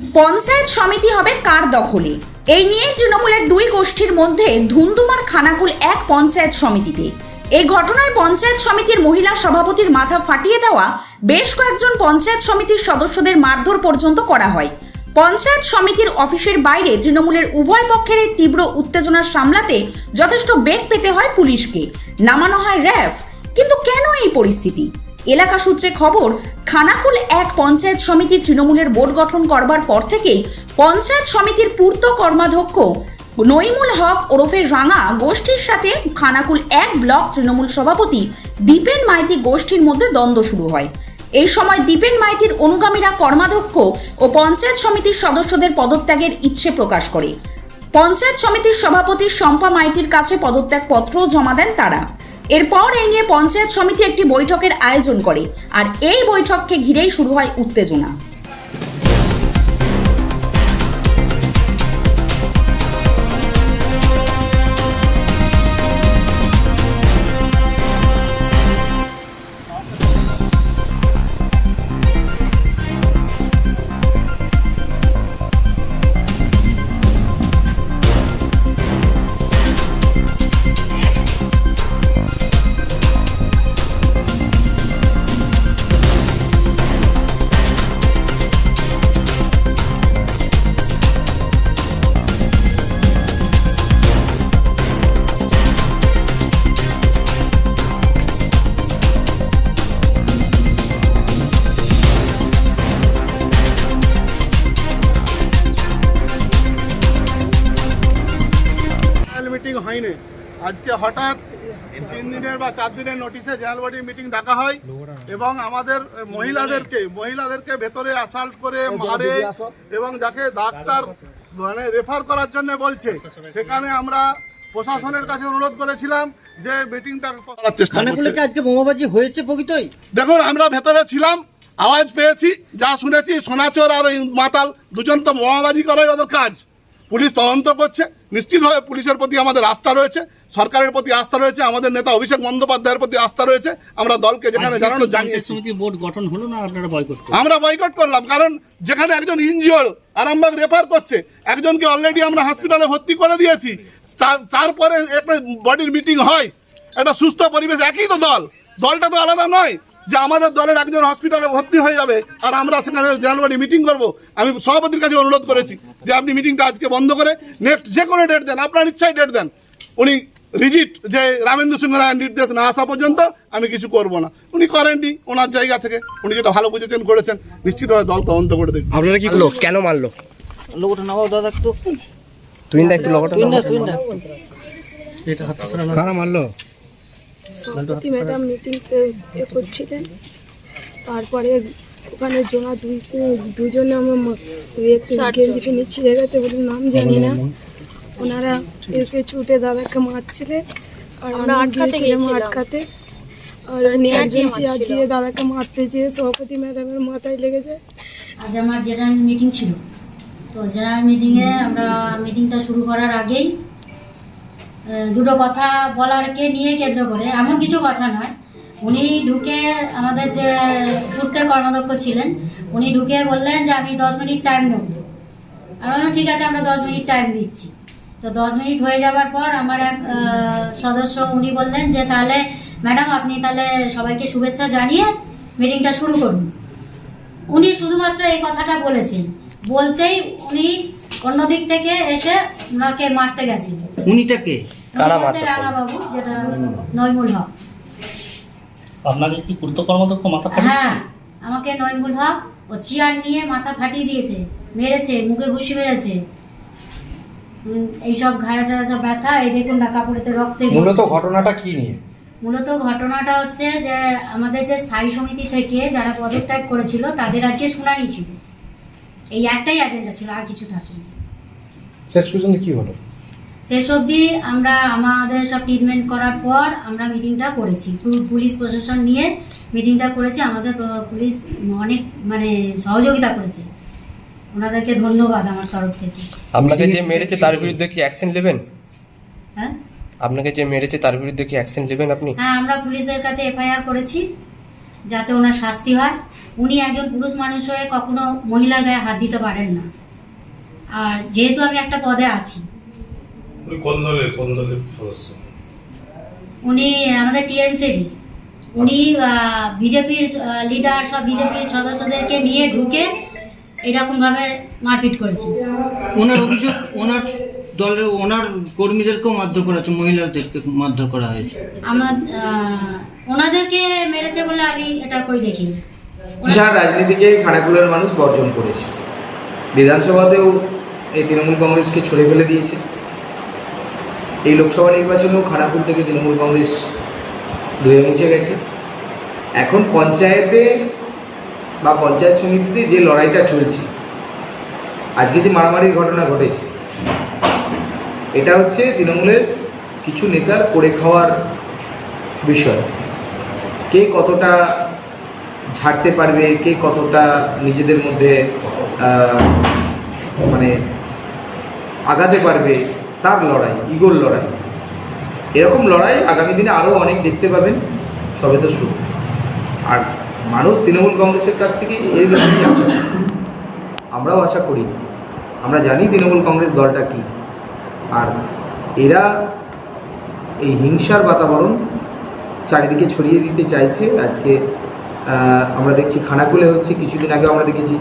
পঞ্চায়েত সমিতি হবে কার দখলে? এই নিয়ে তৃণমূলের দুই গোষ্ঠীর মধ্যে ধুমধুমার খানাকুল এক পঞ্চায়েত সমিতিতে। এই ঘটনায় পঞ্চায়েত সমিতির মহিলা সভাপতির মাথা ফাটিয়ে দেওয়া বেশ কয়েকজন পঞ্চায়েত সমিতির সদস্যদের মারধর পর্যন্ত করা হয়। পঞ্চায়েত সমিতির অফিসের বাইরে তৃণমূলের উভয় পক্ষের এই তীব্র উত্তেজনা সামলাতে যথেষ্ট বেগ পেতে হয় পুলিশকে। নামানো হয় র্যাফ। কিন্তু কেন এই পরিস্থিতি? এলাকা সূত্রে খবর, খানাকুল এক পঞ্চায়েত সমিতি তৃণমূলের বোর্ড গঠন করবার পর থেকেই পঞ্চায়েত সমিতির পূর্ত কর্মাধ্যক্ষ নইমুল হক ওরফে রাঙা গোষ্ঠীর সাথে খানাকুল এক ব্লক তৃণমূল সভাপতি দীপেন মাইতি গোষ্ঠীর মধ্যে দ্বন্দ্ব শুরু হয়। এই সময় দীপেন মাইতির অনুগামীরা কর্মাধ্যক্ষ ও পঞ্চায়েত সমিতির সদস্যদের পদত্যাগের ইচ্ছে প্রকাশ করে। পঞ্চায়েত সমিতির সভাপতি শম্পা মাইতির কাছে পদত্যাগ পত্রও জমা দেন তারা। এরপর এই নিয়ে পঞ্চায়েত সমিতি একটি বৈঠকের আয়োজন করে, আর এই বৈঠককে ঘিরেই শুরু হয় উত্তেজনা। হয়নি আজকে হঠাৎ তিন দিনের বা চার দিনের নোটিশে জেনারেল বডি মিটিং ডাকা হয় এবং আমাদের মহিলাদেরকে মহিলাদেরকে ভেতরে অ্যাসাল্ট করে মারে এবং যাকে ডাক্তার মানে রেফার করার জন্য বলছে সেখানে আমরা প্রশাসনের কাছে অনুরোধ করেছিলাম যে মিটিংটা করার চেষ্টা করছে। আজকে বোমাবাজি হয়েছে প্রকৃতই? দেখুন আমরা ভেতরে ছিলাম আওয়াজ পেয়েছি যা শুনেছি সোনাচোর আর ওই মাতাল দুজন তো বোমাবাজি করাই ওদের কাজ। পুলিশ তদন্ত করছে। নিশ্চিতভাবে পুলিশের প্রতি আমাদের আস্থা রয়েছে। সরকারের প্রতি আস্থা রয়েছে। আমাদের নেতা অভিষেক বন্দ্যোপাধ্যায়ের প্রতি আস্থা রয়েছে। আমরা দলকে যেখানে জানানো জানিয়েছি। বোর্ড গঠন হলো না আপনারা বয়কট আমরা বয়কট করলাম কারণ যেখানে একজন ইনজিওর আরামবাগ রেফার করছে একজনকে অলরেডি আমরা হসপিটালে ভর্তি করে দিয়েছি। তারপরে একটা বডির মিটিং হয়। একটা সুস্থ পরিবেশ একই তো দল। দলটা তো আলাদা নয় যে আমাদের দলের একজন হসপিটালে ভর্তি হয়ে যাবে। আর আমরা সেখানে বডি মিটিং করব। আমি সভাপতির কাছে অনুরোধ করেছি। যে আপনি মিটিংটা আজকে বন্ধ করে নেক্সট যে কোনো ডেট দেন আপনার ইচ্ছায় ডেট দেন। উনি রিজিট যে রামেন্দ্র সিংহ রায়ের নির্দেশ না আসা পর্যন্ত আমি কিছু করব না। উনি করেননি ওনার জায়গা থেকে। উনি যেটা ভালো বুঝেছেন করেছেন। নিশ্চিতভাবে দল তদন্ত করে দেখবে। আপনারা কি করল? কেন মারলো? লোকটা নামাও দাদা একটু। তুই না একটু লগটা তুই না তুই না। কারা মারলো? ম্যাডাম মিটিং করছিলেন। তারপরে ওখানে জোড়া দুই দুজনে আমার গেঞ্জি ফিনি ছিঁড়ে গেছে বলে নাম জানি না। ওনারা এসে ছুটে দাদাকে মারছিলেন আর আমরা গিয়েছিলাম আটকাতে। আর উনি একজন চেয়ার দিয়ে দাদাকে মারতে যেয়ে সভাপতি ম্যাডামের মাথায় লেগেছে আজ আমার জেনারেল মিটিং ছিল। তো জেনারেল মিটিংয়ে আমরা মিটিংটা শুরু করার আগেই দুটো কথা বলারকে নিয়ে কেন্দ্র করে এমন কিছু কথা নয়। উনি ঢুকে আমাদের যে পূর্তের কর্মাধ্যক্ষ ছিলেন উনি ঢুকে বললেন যে আমি দশ মিনিট টাইম নেব। আর বললাম ঠিক আছে আমরা দশ মিনিট টাইম দিচ্ছি। তো দশ মিনিট হয়ে যাওয়ার পর আমার এক সদস্য উনি বললেন যে তাহলে ম্যাডাম আপনি তাহলে সবাইকে শুভেচ্ছা জানিয়ে মিটিংটা শুরু করুন। উনি শুধুমাত্র এই কথাটা বলেছেন। বলতেই উনি অন্য দিক থেকে এসে ওনাকে মারতে গেছিল উনিটাকে কারা রাঙাবাবু যেটা নইমুল হক। আপনাকে কি পূর্ত কর্মাধ্যক্ষ মাথা ফাটিয়েছে? হ্যাঁ আমাকে নইমুল হক ও চেয়ার নিয়ে মাথা ফাটিয়ে দিয়েছে মেরেছে মুখে ঘুষি মেরেছে। এইসব ঘাড়া টাড়া সব ব্যথা এই দেখুন না কাপড়েতে রক্তে মূলত ঘটনাটা কি নিয়ে? মূলত ঘটনাটা হচ্ছে যে আমাদের যে স্থায়ী সমিতি থেকে যারা পদত্যাগ করেছিল তাদের আজকে শুনানি ছিল। এই একটাই এজেন্ডা ছিল আর কিছু থাকেনি। শেষ পর্যন্ত কি হলো? শেষ অবধি আমরা আমাদের সব ট্রিটমেন্ট করার পর আমরা মিটিংটা করেছি। পুলিশ প্রশাসন নিয়ে মিটিংটা করেছি। আমাদের পুলিশ অনেক মানে সহযোগিতা করেছে। ওনাদেরকে ধন্যবাদ আমার তরফ থেকে। আপনাকে যে মেরেছে তার বিরুদ্ধে কি অ্যাকশন নেবেন? হ্যাঁ? আপনাকে যে মেরেছে তার বিরুদ্ধে কি অ্যাকশন নেবেন আপনি? হ্যাঁ আমরা পুলিশের কাছে এফআইআর করেছি যাতে ওনার শাস্তি হয়। উনি একজন পুরুষ মানুষ হয়ে কখনো মহিলার গায়ে হাত দিতে পারেন না। আর যেহেতু আমি একটা পদে আছি উনি কোন দলের কোন দলের সদস্য? উনি আমাদের টিএমসিডি উনি বিজেপির লিডার সব বিজেপির সদস্যদেরকে নিয়ে ঢুকে এরকমভাবে মারপিট করেছে। ওনার অভিযোগ ওনার দলের ওনার কর্মীদেরকেও মারধর করা হয়েছে মহিলাদেরকে মারধর করা হয়েছে। আমরা আহ, ওনাদেরকে মেরেছে বলে আমি এটা কই দেখিনি বিশাল রাজনীতিকে খানাকুলের মানুষ বর্জন করেছে। বিধানসভাতেও এই তৃণমূল কংগ্রেসকে ছড়ে ফেলে দিয়েছে। এই লোকসভা নির্বাচনেও খানাকুল থেকে তৃণমূল কংগ্রেস ধুয়ে মুছে গেছে। এখন পঞ্চায়েতে বা পঞ্চায়েত সমিতিতে যে লড়াইটা চলছে, আজকে যে মারামারির ঘটনা ঘটেছে, এটা হচ্ছে তৃণমূলের কিছু নেতার করে খাওয়ার বিষয়। কে কতটা ঝাড়তে পারবে, কে কতটা নিজেদের মধ্যে মানে আগাতে পারবে তার লড়াই, ইগোর লড়াই। এরকম লড়াই আগামী দিনে আরও অনেক দেখতে পাবেন, সবে তো শুরু। আর মানুষ তৃণমূল কংগ্রেসের কাছ থেকে এই লড়াই আশা। আমরাও আশা করি। আমরা জানি তৃণমূল কংগ্রেস দলটা কী। আর এরা এই হিংসার বাতাবরণ চারিদিকে ছড়িয়ে দিতে চাইছে। আজকে আমরা দেখছি খানাকুলে হচ্ছে, কিছুদিন আগে আমরা দেখেছি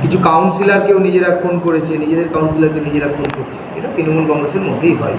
কিছু কাউন্সিলারকেও নিজেরা খুন করেছে, নিজেদের কাউন্সিলারকে নিজেরা খুন করছে। এটা তৃণমূল কংগ্রেসের মধ্যেই হয়।